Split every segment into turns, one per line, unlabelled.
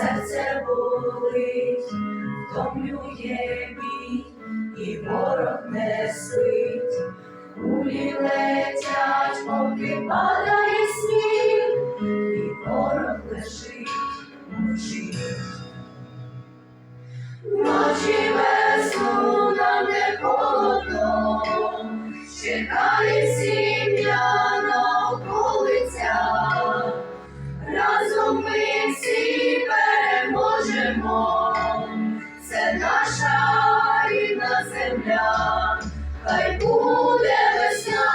серце болить, втомлює бій, і ворог не спить, кулі летять, поки падає сніг, і ворог лежить. хай буде весна,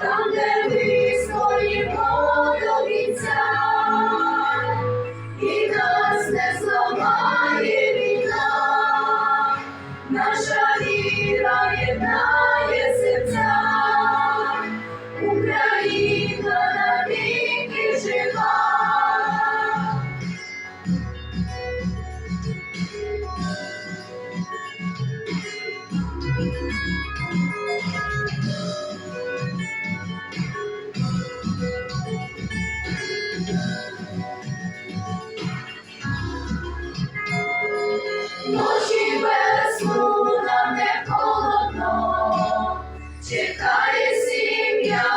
там де ми стоїмо і нас не зламає війна, наша віра єднає серця, Україна. Hallelujah.